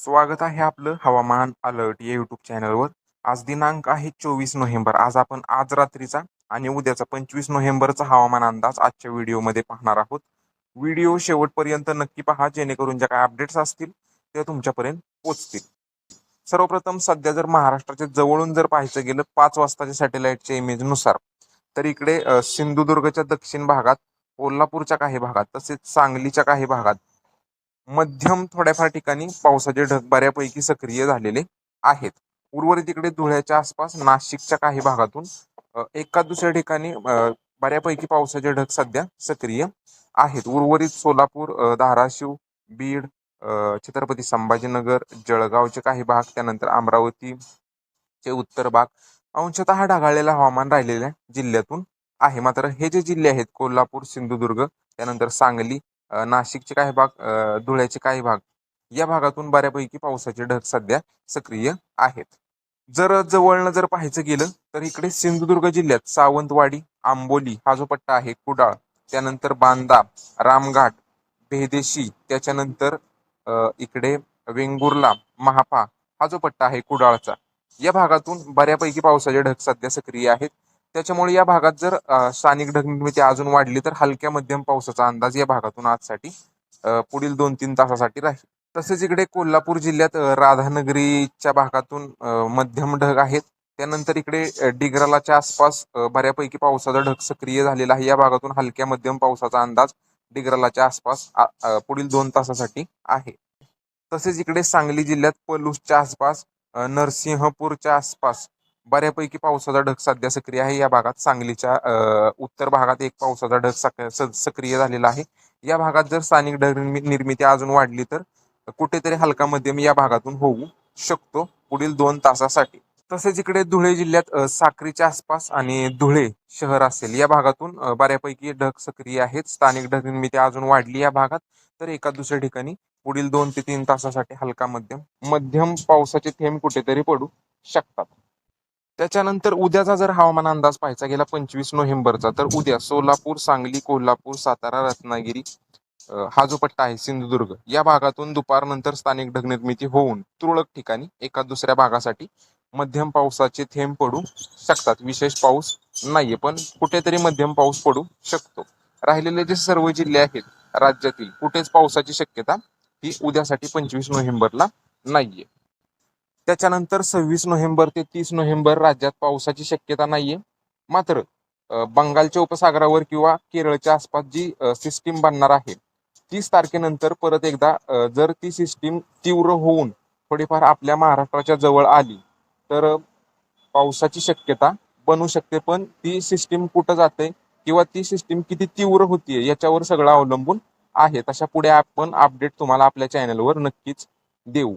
स्वागत आहे आपलं हवामान अलर्ट या युट्यूब चॅनलवर आज दिनांक आहे चोवीस नोव्हेंबर. आज आपण आज रात्रीचा आणि उद्याचा पंचवीस नोव्हेंबरचा हवामान अंदाज आजच्या व्हिडिओमध्ये पाहणार आहोत. व्हिडिओ शेवटपर्यंत नक्की पहा जेणेकरून ज्या काय अपडेट्स असतील ते तुमच्यापर्यंत पोचतील. सर्वप्रथम सध्या जर महाराष्ट्राच्या जवळून जर पाहायचं गेलं पाच वाजताच्या सॅटेलाईटच्या इमेजनुसार तर इकडे सिंधुदुर्गच्या दक्षिण भागात कोल्हापूरच्या काही भागात तसेच सांगलीच्या काही भागात मध्यम थोड्याफार ठिकाणी पावसाचे ढग बऱ्यापैकी सक्रिय झालेले आहेत. उर्वरित इकडे धुळ्याच्या आसपास नाशिकच्या काही भागातून एका दुसऱ्या ठिकाणी बऱ्यापैकी पावसाचे ढग सध्या सक्रिय आहेत. उर्वरित सोलापूर धाराशिव बीड छत्रपती संभाजीनगर जळगावचे काही भाग त्यानंतर अमरावतीचे उत्तर भाग अंशतः ढगाळलेलं हवामान राहिलेल्या जिल्ह्यातून आहे. मात्र हे जे जिल्हे आहेत कोल्हापूर सिंधुदुर्ग त्यानंतर सांगली नाशिकचे काही भाग धुळ्याचे काही भाग या भागातून बऱ्यापैकी पावसाचे ढग सध्या सक्रिय आहेत. जर जवळनं जर पाहायचं गेलं तर इकडे सिंधुदुर्ग जिल्ह्यात सावंतवाडी आंबोली हा जो पट्टा आहे कुडाळ त्यानंतर बांदा रामघाट भेदेशी त्याच्यानंतर इकडे वेंगुर्ला महापा हा जो पट्टा आहे कुडाळचा या भागातून बऱ्यापैकी पावसाचे ढग सध्या सक्रिय आहेत. त्याच्यामुळे या भागात जर स्थानिक ढगनिर्मिती अजून वाढली तर हलक्या मध्यम पावसाचा अंदाज या भागातून आजसाठी पुढील दोन तीन तासासाठी राहील. तसेच इकडे कोल्हापूर जिल्ह्यात राधानगरीच्या भागातून मध्यम ढग आहेत. त्यानंतर इकडे डिग्रलाच्या आसपास बऱ्यापैकी पावसाचा ढग सक्रिय झालेला आहे. या भागातून हलक्या मध्यम पावसाचा अंदाज डिग्रलाच्या आसपास पुढील दोन तासासाठी आहे. तसेच इकडे सांगली जिल्ह्यात पलूसच्या आसपास नरसिंहपूरच्या आसपास बऱ्यापैकी पावसाचा ढग सध्या सक्रिय आहे. या भागात सांगलीच्या उत्तर भागात एक पावसाचा ढग सक्रिय झालेला आहे. या भागात जर स्थानिक ढग निर्मिती अजून वाढली तर कुठेतरी हलका मध्यम या भागातून होऊ शकतो पुढील दोन तासासाठी. तसेच इकडे धुळे जिल्ह्यात अ, साक्रीच्या आसपास आणि धुळे शहर असेल या भागातून बऱ्यापैकी ढग सक्रिय आहेत. स्थानिक ढग निर्मिती अजून वाढली या भागात तर एका दुसऱ्या ठिकाणी पुढील दोन ते तीन तासासाठी हलका मध्यम मध्यम पावसाचे थेंब कुठेतरी पडू शकतात. त्याच्यानंतर उद्याचा जर हवामान अंदाज पाहायचा गेला पंचवीस नोव्हेंबरचा तर उद्या सोलापूर सांगली कोल्हापूर सातारा रत्नागिरी हा जो पट्टा आहे सिंधुदुर्ग या भागातून दुपारनंतर स्थानिक ढगनिर्मिती होऊन तुरळक ठिकाणी एका दुसऱ्या भागासाठी मध्यम पावसाचे थेंब पडू शकतात. विशेष पाऊस नाहीये पण कुठेतरी मध्यम पाऊस पडू शकतो. राहिलेले जे सर्व जिल्हे आहेत राज्यातील कुठेच पावसाची शक्यता ही उद्यासाठी पंचवीस नोव्हेंबरला नाहीये. त्याच्यानंतर सव्वीस नोव्हेंबर ते तीस नोव्हेंबर राज्यात पावसाची शक्यता नाहीये. मात्र बंगालच्या उपसागरावर किंवा केरळच्या आसपास जी सिस्टीम बनणार आहे तीस तारखेनंतर परत एकदा जर ती सिस्टीम तीव्र होऊन थोडीफार आपल्या महाराष्ट्राच्या जवळ आली तर पावसाची शक्यता बनू शकते. पण ती सिस्टीम कुठं जाते किंवा ती सिस्टीम किती तीव्र होतीये याच्यावर सगळं अवलंबून आहे तशा पुढे आपण अपडेट तुम्हाला आपल्या चॅनलवर नक्कीच देऊ.